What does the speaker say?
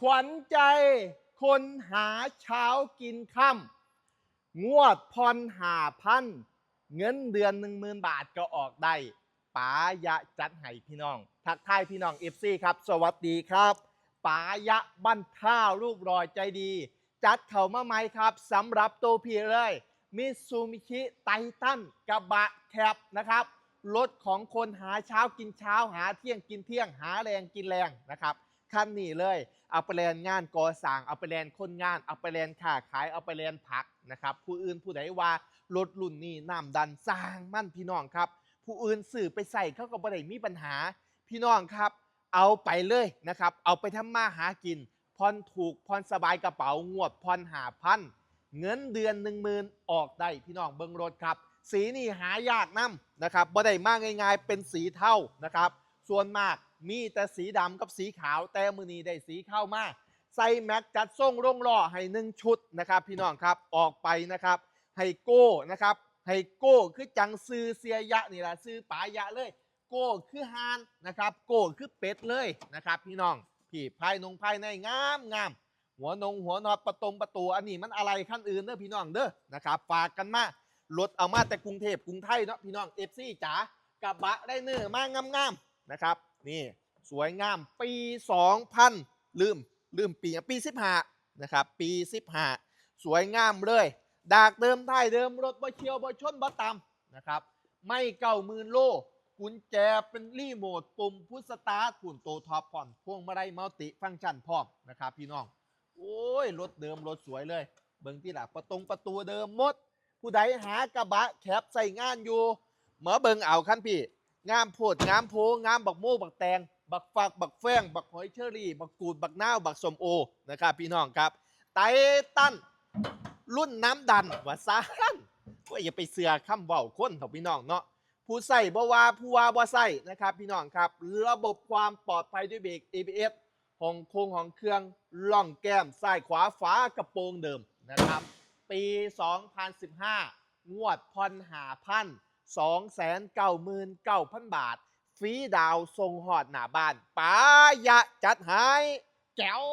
ขวัญใจคนหาเช้ากินค่ำงวดพรหาพัน เงินเดือนหนึ่งหมื่นบาทก็ออกได้ป๋ายะจัดให้พี่น้อง ทักทายพี่น้องเอฟซีครับ สวัสดีครับป๋ายะบ้านท่ารูปรอยใจดี จัดเข่ามาไหมครับสำหรับตัวพี่เลยมิซูมิชิไททันกระบะแคปนะครับรถของคนหาเช้ากินเช้าหาเที่ยงกินเที่ยงหาแรงกินแรงนะครับ คันนี้เลย เอาไปแลนงานก่อสร้าง เอาไปแลนคนงาน เอาไปแลนค้าขาย เอาไปแลนผักนะครับ ผู้อื่นผู้ใดว่ารถรุ่นนี้น้ำดันสร้างมั่นพี่น้องครับ ผู้อื่นสื่อไปใส่เขาก็บ่ได้มีปัญหา พี่น้องครับ เอาไปเลยนะครับ เอาไปทำมาหากินพรถูกพรสบายกระเป๋างวดพรหาพันเงินเดือนหนึ่งหมื่นออกได้พี่น้องเบิ้งรถครับ สีนี่หายากน้ำนะครับบ่ได้มากง่าย ๆ เป็นสีเท่านะครับ ส่วนมากมีแต่สีดำกับสีขาว แต่มือนี้ได้สีเข้ามาใส่แม็กจัดส่งร่งล่อให้หนึ่งชุดนะครับ พี่น้องครับออกไปนะครับไฮโก้นะครับไฮโก้คือจังซื้อเสียยะนี่แหละซื้อปายะเลย โก้คือฮานนะครับ โก้คือเป็ดเลยนะครับ พี่น้องพี่ภายนงภายในงามงามหัวนงหัวนอดประตงประตูอันนี้มันอะไรขั้นอื่นเด้อพี่น้องเด้อนะครับฝากกันมารถเอามาแต่กรุงเทพกรุงไทยเนาะพี่น้องเอฟซีจ๋ากระบะได้เนื้อมากงามๆ นะครับ นี่สวยงามปี 2000 ลืม ลืมปีอะปี15นะครับ ปี15สวยงามเลย ดากเดิมท้ายเดิมรถบ่เชียวบ่ชนบ่ตำนะครับ ไม่เก้าหมื่นโลกุญแจเป็นรีโมทปุ่มพุทสตาร์ทปุ่นโตท็อปผ่อนพวงมาลัยมัลติฟังก์ชันพร้อมนะครับ พี่น้อง โอ้ย รถเดิม รถสวยเลย เบิ่งที่หลักประตงประตูเดิมหมด ผู้ใดหากระบะแคบใส่งานอยู่เหมอเบิ่งเอาขั้นพี่ งามโพดงามโพงามบักโม่บักแตง บักฝัก บักแฟงบักหอยเชอรี่ บักกูด บักนาว บักสมโอ นะครับ พี่น้องครับ ไตตัน รุ่นน้ำดันว่าซานว่าอย่าไปเสือคำเว้าคนเถอะพี่น้องเนาะ ผู้ใส่บ่ว่าผู้ว่าบ่ใส่นะครับ พี่น้องครับ ระบบความปลอดภัยด้วยเบรก ABS ของโครงของเครื่องล่องแก้มซ้ายขวาฝากระโปรงเดิมนะครับ ปี 2015 งวดพรหาพัน 299,000 บาท ฟรีดาวทรงหอดหน้าบ้านป้ายะจัดหายแก้ว